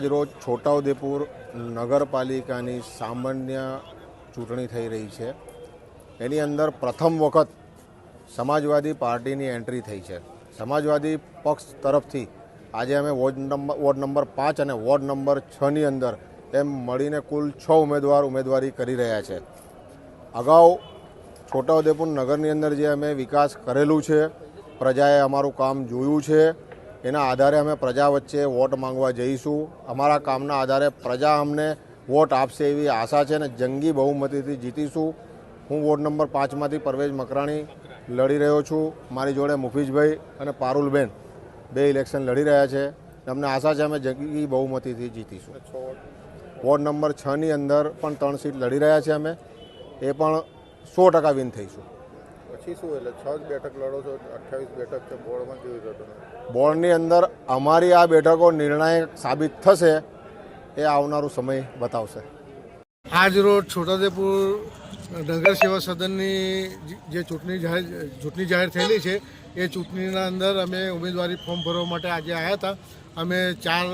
આજ રોજ છોટાઉદેપુર નગરપાલિકાની સામાન્ય ચૂંટણી થઈ રહી છે. એની અંદર પ્રથમ વખત સમાજવાદી પાર્ટીની એન્ટ્રી થઈ છે. સમાજવાદી પક્ષ તરફથી આજે અમે વોર્ડ નંબર વોર્ડ નંબર પાંચ અને વોર્ડ નંબર છની અંદર એમ મળીને કુલ છ ઉમેદવાર ઉમેદવારી કરી રહ્યા છે. અગાઉ છોટાઉદેપુર નગરની અંદર જે અમે વિકાસ કરેલું છે, પ્રજાએ અમારું કામ જોયું છે એના આધારે અમે પ્રજા વચ્ચે વોટ માંગવા જઈશું. અમારા કામના આધારે પ્રજા અમને વોટ આપશે એવી આશા છે અને જંગી બહુમતીથી જીતીશું. હું વોર્ડ નંબર પાંચમાંથી પરવેજ મકરાણી લડી રહ્યો છું. મારી જોડે મુફીજભાઈ અને પારુલબેન બે ઇલેક્શન લડી રહ્યા છે. અમને આશા છે અમે જંગી બહુમતીથી જીતીશું. વોર્ડ નંબર છની અંદર પણ ત્રણ સીટ લડી રહ્યા છે અમે. એ પણ સો ટકા વિન થઈશું. પછી શું એટલે છ જ બેઠક લડો છો અઠ્યાવીસ બેઠક છે બોર્ડમાં કેવી રીતે બોર્ડની અંદર અમારી આ બેઠકો નિર્ણાયક સાબિત થશે એ આવનારું સમય બતાવશે. આજ રોજ છોટાઉદેપુર નગર સેવા સદનની જે ચૂંટણી જાહેર ચૂંટણી જાહેર થયેલી છે એ ચૂંટણીના અંદર અમે ઉમેદવારી ફોર્મ ભરવા માટે આજે આવ્યા હતા. અમે ચાર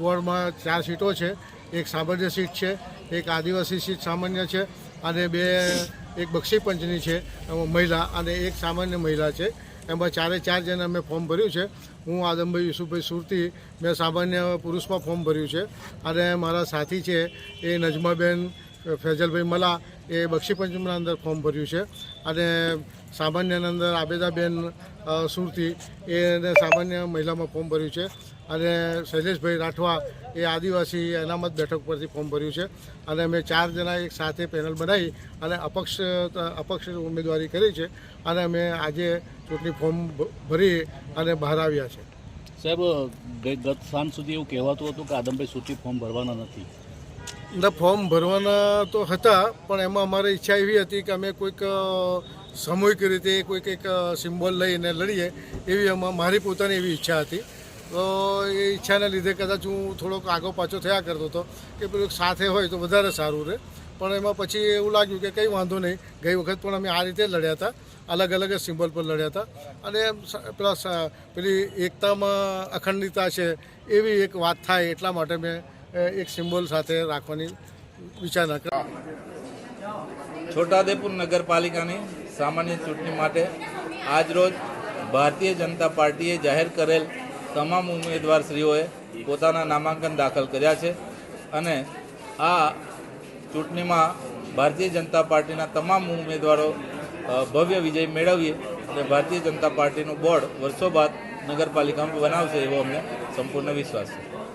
વોર્ડમાં ચાર સીટો છે. એક સામાન્ય સીટ છે એક આદિવાસી સીટ સામાન્ય છે અને બે એક બક્ષી પંચની છે મહિલા અને એક સામાન્ય મહિલા છે. એમાં ચારે ચાર જણે અમે ફોર્મ ભર્યું છે. હું, આદમભાઈ યુસુફભાઈ સુરતી, મેં સામાન્ય પુરુષમાં ફોર્મ ભર્યું છે. અને મારા સાથી છે એ નજમાબેન ફેજલભાઈ મલા એ બક્ષીપંચમના અંદર ફોર્મ ભર્યું છે. અને સામાન્યના અંદર આબેદાબેન સુરતી એને સામાન્ય મહિલામાં ફોર્મ ભર્યું છે. અને શૈલેષભાઈ રાઠવા એ આદિવાસી અનામત બેઠક પરથી ફોર્મ ભર્યું છે. અને અમે ચાર જણા એક સાથે પેનલ બનાવી અને અપક્ષ અપક્ષ ઉમેદવારી કરી છે. અને અમે આજે ચૂંટણી ફોર્મ ભરી અને બહાર આવ્યા છે. સાહેબ ગત સાંજ સુધી એવું કહેવાતું હતું કે આદમભાઈ સૂચિ ફોર્મ ભરવાના નથી. ના, ફોર્મ ભરવાના તો હતા, પણ એમાં અમારે ઈચ્છા એવી હતી કે અમે કોઈક સામૂહિક રીતે કોઈક એક સિમ્બોલ લઈને લડીએ, એવી એમાં મારી પોતાની એવી ઈચ્છા હતી. તો એ ઈચ્છાને લીધે કદાચ હું થોડોક આગો પાછો થયા કરતો હતો, કે પેલું સાથે હોય તો વધારે સારું રહે. પણ એમાં પછી એવું લાગ્યું કે કંઈ વાંધો નહીં, ગઈ વખત પણ અમે આ રીતે લડ્યા હતા, અલગ અલગ સિમ્બોલ પર લડ્યા હતા. અને પેલા પેલી એકતામાં અખંડિતતા છે, એવી એક વાત થાય એટલા માટે મેં એક સિમ્બોલ સાથે રાખવાની વિચારણા કરી. છોટાદેપુર નગરપાલિકાની સામાન્ય ચૂંટણી માટે આજરોજ ભારતીય જનતા પાર્ટીએ જાહેર કરેલ તમામ ઉમેદવારશ્રીઓએ પોતાના નામાંકન દાખલ કર્યા છે અને આ ચૂંટણીમાં ભારતીય જનતા પાર્ટીના તમામ ઉમેદવારો ભવ્ય વિજય મેળવીએ અને ભારતીય જનતા પાર્ટીનું બોર્ડ વર્ષો બાદ નગરપાલિકામાં બનાવશે એવો અમને સંપૂર્ણ વિશ્વાસ છે.